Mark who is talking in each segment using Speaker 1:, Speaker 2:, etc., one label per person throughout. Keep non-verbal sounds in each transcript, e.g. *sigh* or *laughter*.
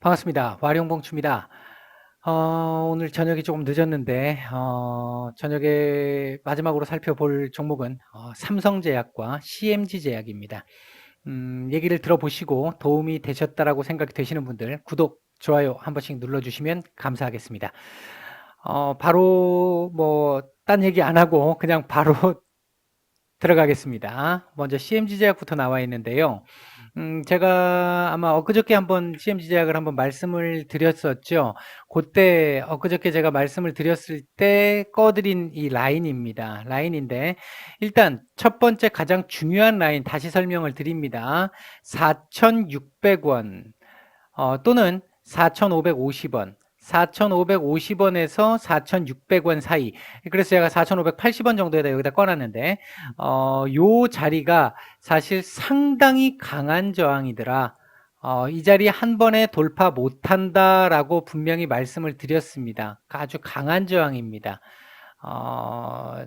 Speaker 1: 반갑습니다. 와룡봉추입니다. 어, 오늘 저녁이 조금 늦었는데, 어, 저녁에 마지막으로 살펴볼 종목은 어, 삼성제약과 CMG제약입니다. 음, 얘기를 들어보시고 도움이 되셨다라고 생각이 되시는 분들 구독, 좋아요 한 번씩 눌러주시면 감사하겠습니다. 어, 바로 뭐, 딴 얘기 안 하고 그냥 바로 *laughs* 들어가겠습니다. 먼저 CMG제약부터 나와 있는데요. 음, 제가 아마 엊그저께 한번 CMG 제약을 한번 말씀을 드렸었죠. 그때 엊그저께 제가 말씀을 드렸을 때 꺼드린 이 라인입니다. 라인인데 일단 첫 번째 가장 중요한 라인 다시 설명을 드립니다. 4,600원 어, 또는 4,550원 4,550원에서 4,600원 사이. 그래서 제가 4,580원 정도에다 여기다 꺼놨는데, 어, 요 자리가 사실 상당히 강한 저항이더라. 어, 이 자리 한 번에 돌파 못한다라고 분명히 말씀을 드렸습니다. 아주 강한 저항입니다. 어,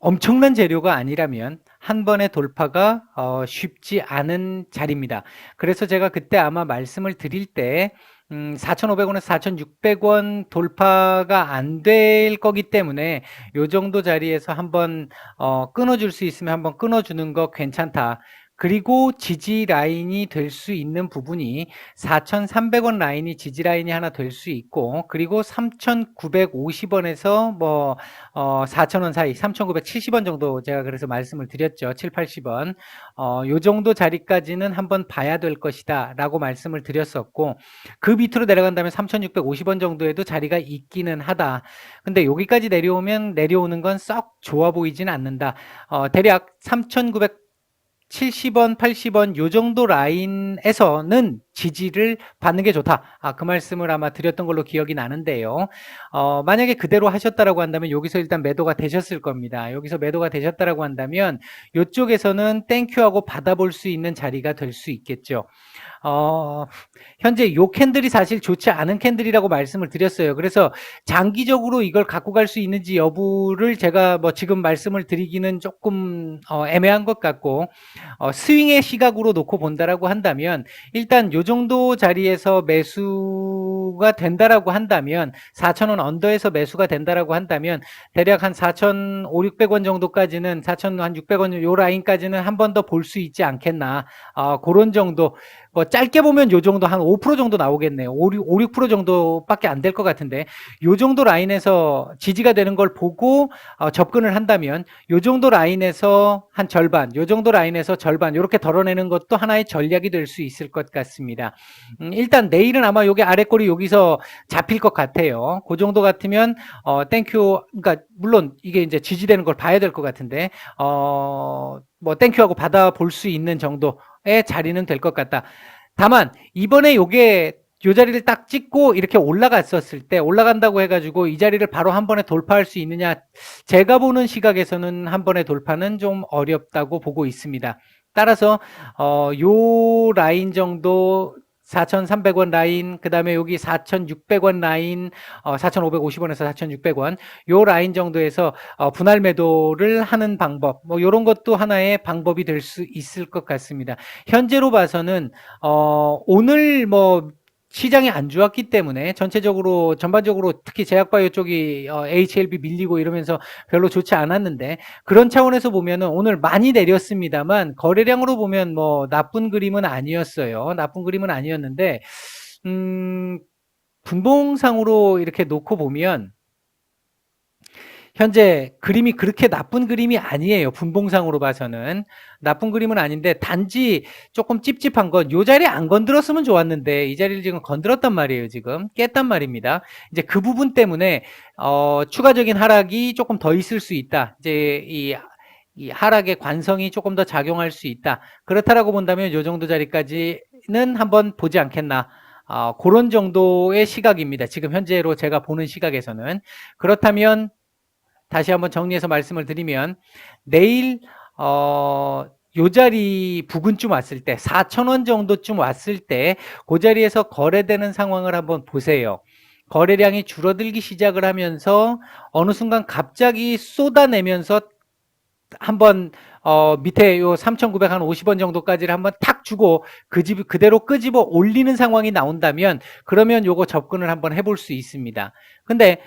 Speaker 1: 엄청난 재료가 아니라면 한 번의 돌파가 어, 쉽지 않은 자리입니다. 그래서 제가 그때 아마 말씀을 드릴 때 음, 4,500원에서 4,600원 돌파가 안 될 거기 때문에 요 정도 자리에서 한번 어, 끊어 줄 수 있으면 한번 끊어 주는 거 괜찮다. 그리고 지지 라인이 될 수 있는 부분이 4,300원 라인이 지지 라인이 하나 될 수 있고 그리고 3,950원에서 뭐 어, 4,000원 사이 3,970원 정도 제가 그래서 말씀을 드렸죠. 7, 80원. 어, 요 정도 자리까지는 한번 봐야 될 것이다 라고 말씀을 드렸었고 그 밑으로 내려간다면 3,650원 정도에도 자리가 있기는 하다. 근데 여기까지 내려오면 내려오는 건 썩 좋아 보이지는 않는다. 어, 대략 3,900 70원, 80원 요 정도 라인에서는 지지를 받는 게 좋다. 아, 그 말씀을 아마 드렸던 걸로 기억이 나는데요. 어, 만약에 그대로 하셨다라고 한다면 여기서 일단 매도가 되셨을 겁니다. 여기서 매도가 되셨다라고 한다면 이쪽에서는 땡큐하고 받아볼 수 있는 자리가 될 수 있겠죠. 어, 현재 요 캔들이 사실 좋지 않은 캔들이라고 말씀을 드렸어요. 그래서 장기적으로 이걸 갖고 갈 수 있는지 여부를 제가 뭐 지금 말씀을 드리기는 조금 어, 애매한 것 같고 어, 스윙의 시각으로 놓고 본다라고 한다면 일단 요 정도 자리에서 매수가 된다라고 한다면 4,000원 언더에서 매수가 된다라고 한다면 대략 한 4,500, 600원 정도까지는 4,600원 요 라인까지는 한 번 더 볼 수 있지 않겠나 어, 그런 정도 뭐 짧게 보면 요 정도 한 5% 정도 나오겠네요. 5, 6, 5 정도밖에 안 될 것 같은데 요 정도 라인에서 지지가 되는 걸 보고 어, 접근을 한다면 요 정도 라인에서 한 절반, 요 정도 라인에서 절반 이렇게 덜어내는 것도 하나의 전략이 될 수 있을 것 같습니다. 음, 일단 내일은 아마 여기 아래 꼬리 여기서 잡힐 것 같아요. 그 정도 같으면 어, 땡큐 그러니까 물론 이게 이제 지지되는 걸 봐야 될 것 같은데 어, 뭐 땡큐하고 받아볼 수 있는 정도의 자리는 될 것 같다. 다만 이번에 요게 요 자리를 딱 찍고 이렇게 올라갔었을 때 올라간다고 해가지고 이 자리를 바로 한 번에 돌파할 수 있느냐 제가 보는 시각에서는 한 번에 돌파는 좀 어렵다고 보고 있습니다. 따라서 어, 요 라인 정도 4,300원 라인, 그 다음에 여기 4,600원 라인, 어, 4,550원에서 4,600원, 요 라인 정도에서 어, 분할 매도를 하는 방법, 뭐 요런 것도 하나의 방법이 될 수 있을 것 같습니다. 현재로 봐서는 어, 오늘 뭐 시장이 안 좋았기 때문에 전체적으로 전반적으로 특히 제약바이오 쪽이 어, HLB 밀리고 이러면서 별로 좋지 않았는데 그런 차원에서 보면은 오늘 많이 내렸습니다만 거래량으로 보면 뭐 나쁜 그림은 아니었어요. 나쁜 그림은 아니었는데 음 분봉상으로 이렇게 놓고 보면 현재 그림이 그렇게 나쁜 그림이 아니에요. 분봉상으로 봐서는. 나쁜 그림은 아닌데 단지 조금 찝찝한 건요 자리에 안 건드렸으면 좋았는데 이 자리를 지금 건드렸단 말이에요. 지금 깼단 말입니다. 이제 그 부분 때문에 어, 추가적인 하락이 조금 더 있을 수 있다. 이제 이, 이 하락의 관성이 조금 더 작용할 수 있다. 그렇다라고 본다면 요 정도 자리까지는 한번 보지 않겠나. 어, 그런 정도의 시각입니다. 지금 현재로 제가 보는 시각에서는 그렇다면 다시 한번 정리해서 말씀을 드리면 내일 어, 요 자리 부근쯤 왔을 때 4천원 정도쯤 왔을 때 그 자리에서 거래되는 상황을 한번 보세요. 거래량이 줄어들기 시작을 하면서 어느 순간 갑자기 쏟아내면서 한번 어, 밑에 요 3,950원 정도까지를 한번 탁 주고 그 집 그대로 끄집어 올리는 상황이 나온다면 그러면 요거 접근을 한번 해볼 수 있습니다. 근데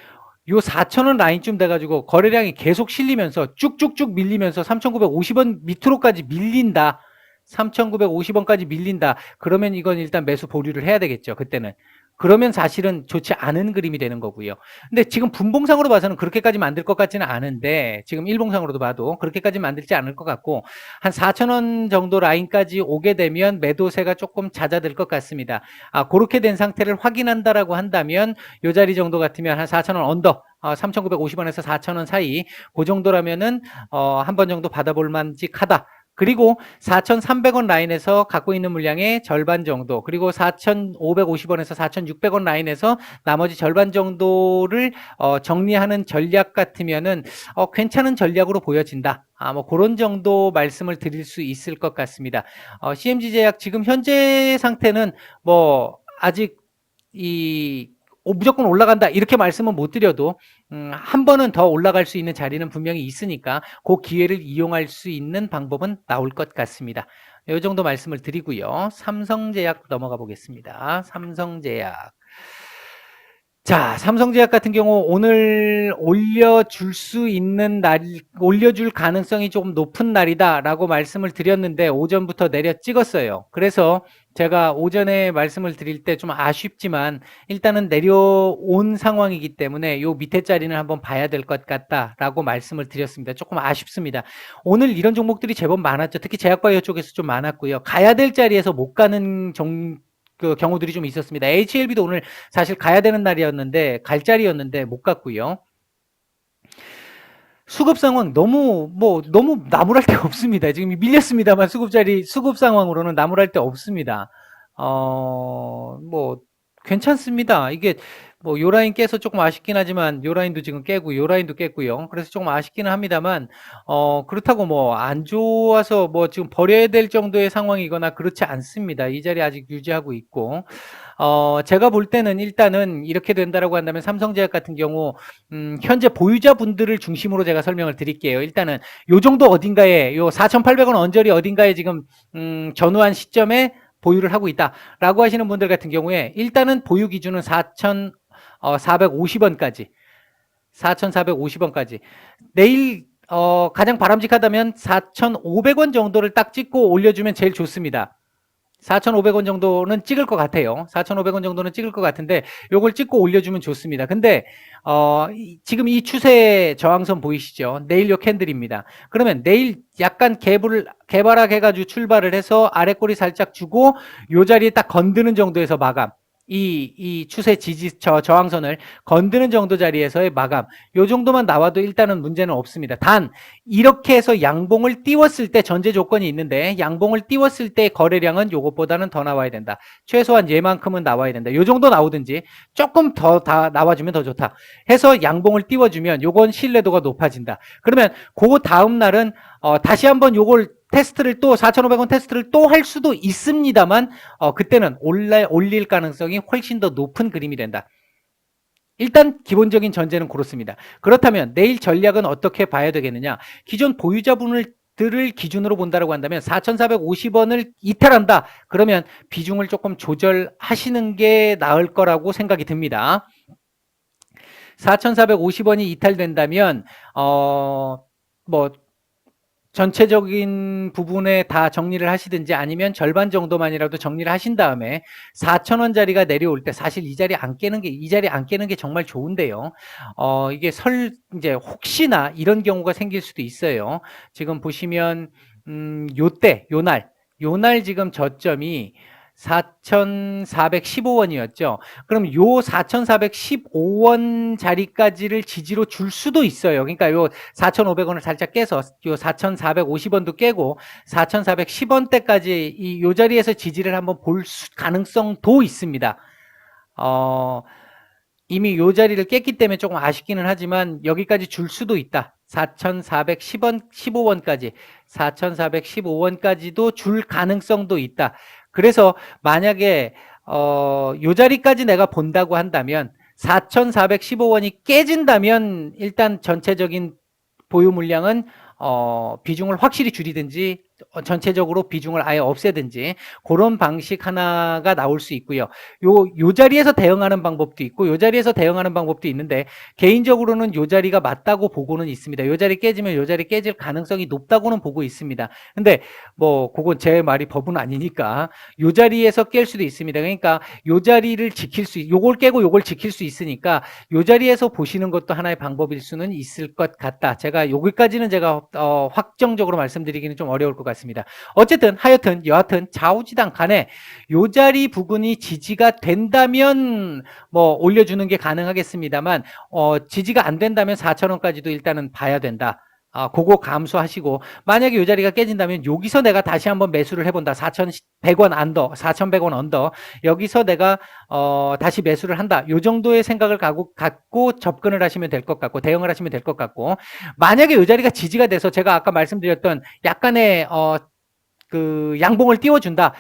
Speaker 1: 요 4,000원 라인쯤 돼가지고 거래량이 계속 실리면서 쭉쭉쭉 밀리면서 3,950원 밑으로까지 밀린다. 3,950원까지 밀린다. 그러면 이건 일단 매수 보류를 해야 되겠죠. 그때는. 그러면 사실은 좋지 않은 그림이 되는 거고요. 근데 지금 분봉상으로 봐서는 그렇게까지 만들 것 같지는 않은데 지금 일봉상으로도 봐도 그렇게까지 만들지 않을 것 같고 한 4,000원 정도 라인까지 오게 되면 매도세가 조금 잦아들 것 같습니다. 아, 그렇게 된 상태를 확인한다라고 한다면 요 자리 정도 같으면 한 4,000원 언더 어, 3,950원에서 4,000원 사이 그 정도라면은 어, 한 번 정도 받아볼 만직하다. 그리고 4,300원 라인에서 갖고 있는 물량의 절반 정도, 그리고 4,550원에서 4,600원 라인에서 나머지 절반 정도를 어, 정리하는 전략 같으면은 어, 괜찮은 전략으로 보여진다. 아, 뭐 그런 정도 말씀을 드릴 수 있을 것 같습니다. 어, CMG 제약 지금 현재 상태는 뭐 아직 이 어, 무조건 올라간다 이렇게 말씀은 못 드려도 음, 한 번은 더 올라갈 수 있는 자리는 분명히 있으니까 그 기회를 이용할 수 있는 방법은 나올 것 같습니다. 이 정도 말씀을 드리고요. 삼성제약 넘어가 보겠습니다. 삼성제약. 자, 삼성제약 같은 경우 오늘 올려줄 수 있는 날, 올려줄 가능성이 조금 높은 날이다라고 말씀을 드렸는데 오전부터 내려 찍었어요. 그래서 제가 오전에 말씀을 드릴 때 좀 아쉽지만 일단은 내려온 상황이기 때문에 요 밑에 자리는 한번 봐야 될 것 같다라고 말씀을 드렸습니다. 조금 아쉽습니다. 오늘 이런 종목들이 제법 많았죠. 특히 제약바이오 쪽에서 좀 많았고요. 가야 될 자리에서 못 가는 종, 그 경우들이 좀 있었습니다. HLB도 오늘 사실 가야 되는 날이었는데 갈 자리였는데 못 갔고요. 수급 상황 너무 뭐 너무 나무랄 데 *laughs* 없습니다. 지금 밀렸습니다만 수급 자리 수급 상황으로는 나무랄 데 없습니다. 어 뭐 괜찮습니다. 이게 뭐 요 라인 깨서 조금 아쉽긴 하지만 요 라인도 지금 깨고 요 라인도 깼고요. 그래서 조금 아쉽기는 합니다만 어 그렇다고 뭐 안 좋아서 뭐 지금 버려야 될 정도의 상황이거나 그렇지 않습니다. 이 자리 아직 유지하고 있고 어 제가 볼 때는 일단은 이렇게 된다라고 한다면 삼성제약 같은 경우 음 현재 보유자분들을 중심으로 제가 설명을 드릴게요. 일단은 요 정도 어딘가에 요 4,800원 언저리 어딘가에 지금 음 전후한 시점에 보유를 하고 있다라고 하시는 분들 같은 경우에 일단은 보유 기준은 4,450원까지 4,450원까지 내일 어, 가장 바람직하다면 4,500원 정도를 딱 찍고 올려주면 제일 좋습니다. 4,500원 정도는 찍을 것 같아요. 4,500원 정도는 찍을 것 같은데 요걸 찍고 올려주면 좋습니다. 근데 어, 이, 지금 이 추세 저항선 보이시죠? 내일 요 캔들입니다. 그러면 내일 약간 갭을 개발하게 해가지고 출발을 해서 아래 꼬리 살짝 주고 요 자리에 딱 건드는 정도에서 마감. 이, 이 추세 지지, 저, 저항선을 건드는 정도 자리에서의 마감. 요 정도만 나와도 일단은 문제는 없습니다. 단, 이렇게 해서 양봉을 띄웠을 때 전제 조건이 있는데, 양봉을 띄웠을 때 거래량은 요것보다는 더 나와야 된다. 최소한 얘만큼은 나와야 된다. 요 정도 나오든지, 조금 더 다 나와주면 더 좋다. 해서 양봉을 띄워주면 요건 신뢰도가 높아진다. 그러면 그 다음날은, 어, 다시 한번 요걸 테스트를 또 4,500원 테스트를 또 할 수도 있습니다만 어, 그때는 올라, 올릴 가능성이 훨씬 더 높은 그림이 된다. 일단 기본적인 전제는 그렇습니다. 그렇다면 내일 전략은 어떻게 봐야 되겠느냐? 기존 보유자분을 들을 기준으로 본다고 한다면 4,450원을 이탈한다. 그러면 비중을 조금 조절하시는 게 나을 거라고 생각이 듭니다. 4,450원이 이탈된다면 어 뭐 전체적인 부분에 다 정리를 하시든지 아니면 절반 정도만이라도 정리를 하신 다음에 4천원짜리가 내려올 때 사실 이 자리 안 깨는 게, 이 자리 안 깨는 게 정말 좋은데요. 어, 이게 설, 이제 혹시나 이런 경우가 생길 수도 있어요. 지금 보시면, 음, 요 때, 요 날, 요 날 지금 저점이 4,415원이었죠. 그럼 요 4,415원 자리까지를 지지로 줄 수도 있어요. 그러니까 요 4,500원을 살짝 깨서 요 4,450원도 깨고 4,410원대까지 이 요 자리에서 지지를 한번 볼 가능성도 있습니다. 어, 이미 요 자리를 깼기 때문에 조금 아쉽기는 하지만 여기까지 줄 수도 있다. 4,410원, 15원까지, 4,415원까지도 줄 가능성도 있다. 그래서 만약에 어, 요 자리까지 내가 본다고 한다면 4,415원이 깨진다면 일단 전체적인 보유 물량은 어, 비중을 확실히 줄이든지 어, 전체적으로 비중을 아예 없애든지 그런 방식 하나가 나올 수 있고요. 요, 요 자리에서 대응하는 방법도 있고 요 자리에서 대응하는 방법도 있는데 개인적으로는 요 자리가 맞다고 보고는 있습니다. 요 자리 깨지면 요 자리 깨질 가능성이 높다고는 보고 있습니다. 근데 뭐 그건 제 말이 법은 아니니까 요 자리에서 깰 수도 있습니다. 그러니까 요 자리를 지킬 수 요걸 깨고 요걸 지킬 수 있으니까 요 자리에서 보시는 것도 하나의 방법일 수는 있을 것 같다. 제가 여기까지는 제가 어, 확정적으로 말씀드리기는 좀 어려울 것 같 습니다. 어쨌든 하여튼 여하튼 좌우지당 간에 요 자리 부분이 지지가 된다면 뭐 올려주는 게 가능하겠습니다만 어, 지지가 안 된다면 4천 원까지도 일단은 봐야 된다. 아, 그거 감수하시고 만약에 이 자리가 깨진다면 여기서 내가 다시 한번 매수를 해본다. 4,100원 언더, 4,100원 언더 여기서 내가 어, 다시 매수를 한다. 요 정도의 생각을 가고, 갖고 접근을 하시면 될 것 같고 대응을 하시면 될 것 같고 만약에 이 자리가 지지가 돼서 제가 아까 말씀드렸던 약간의 어, 그 양봉을 띄워준다.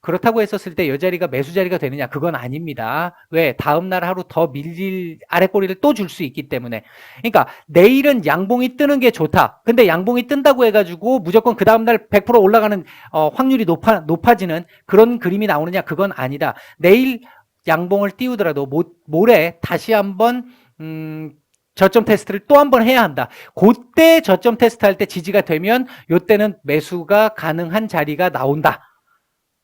Speaker 1: 그렇다고 했었을 때이 자리가 매수 자리가 되느냐? 그건 아닙니다. 왜? 다음 날 하루 더 밀릴 아랫꼬리를 또 줄 수 있기 때문에. 그러니까 내일은 양봉이 뜨는 게 좋다. 근데 양봉이 뜬다고 해가지고 무조건 그 다음 날 100% 올라가는 어, 확률이 높아, 높아지는 그런 그림이 나오느냐? 그건 아니다. 내일 양봉을 띄우더라도 모, 모레 다시 한번 음, 저점 테스트를 또 한 번 해야 한다. 그때 저점 테스트 할 때 지지가 되면 요때는 매수가 가능한 자리가 나온다.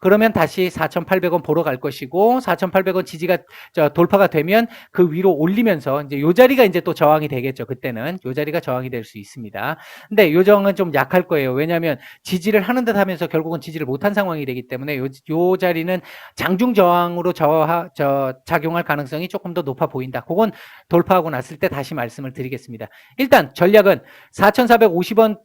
Speaker 1: 그러면 다시 4,800원 보러 갈 것이고 4,800원 지지가 저 돌파가 되면 그 위로 올리면서 이제 요 자리가 이제 또 저항이 되겠죠. 그때는 요 자리가 저항이 될 수 있습니다. 근데 요 저항은 좀 약할 거예요. 왜냐하면 지지를 하는 듯 하면서 결국은 지지를 못한 상황이 되기 때문에 요, 요 자리는 장중 저항으로 저, 저 작용할 가능성이 조금 더 높아 보인다. 그건 돌파하고 났을 때 다시 말씀을 드리겠습니다. 일단 전략은 4,450원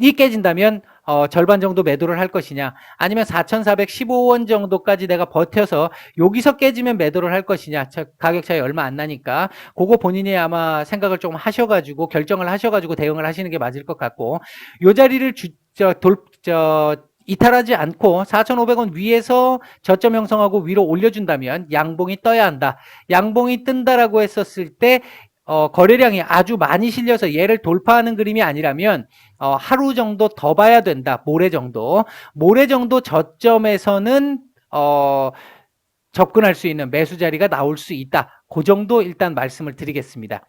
Speaker 1: 이 깨진다면 어, 절반 정도 매도를 할 것이냐 아니면 4,415원 정도까지 내가 버텨서 여기서 깨지면 매도를 할 것이냐 가격 차이 얼마 안 나니까 그거 본인이 아마 생각을 좀 하셔가지고 결정을 하셔가지고 대응을 하시는 게 맞을 것 같고 요 자리를 주, 저, 돌, 저, 이탈하지 않고 4,500원 위에서 저점 형성하고 위로 올려준다면 양봉이 떠야 한다. 양봉이 뜬다라고 했었을 때 어, 거래량이 아주 많이 실려서 얘를 돌파하는 그림이 아니라면 어, 하루 정도 더 봐야 된다. 모레 정도. 모레 정도 저점에서는 어, 접근할 수 있는 매수 자리가 나올 수 있다. 그 정도 일단 말씀을 드리겠습니다.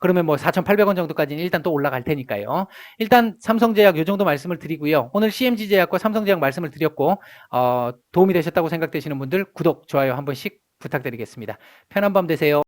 Speaker 1: 그러면 뭐 4,800원 정도까지는 일단 또 올라갈 테니까요. 일단 삼성제약 요 정도 말씀을 드리고요. 오늘 CMG제약과 삼성제약 말씀을 드렸고 어, 도움이 되셨다고 생각되시는 분들 구독, 좋아요 한 번씩 부탁드리겠습니다. 편한 밤 되세요.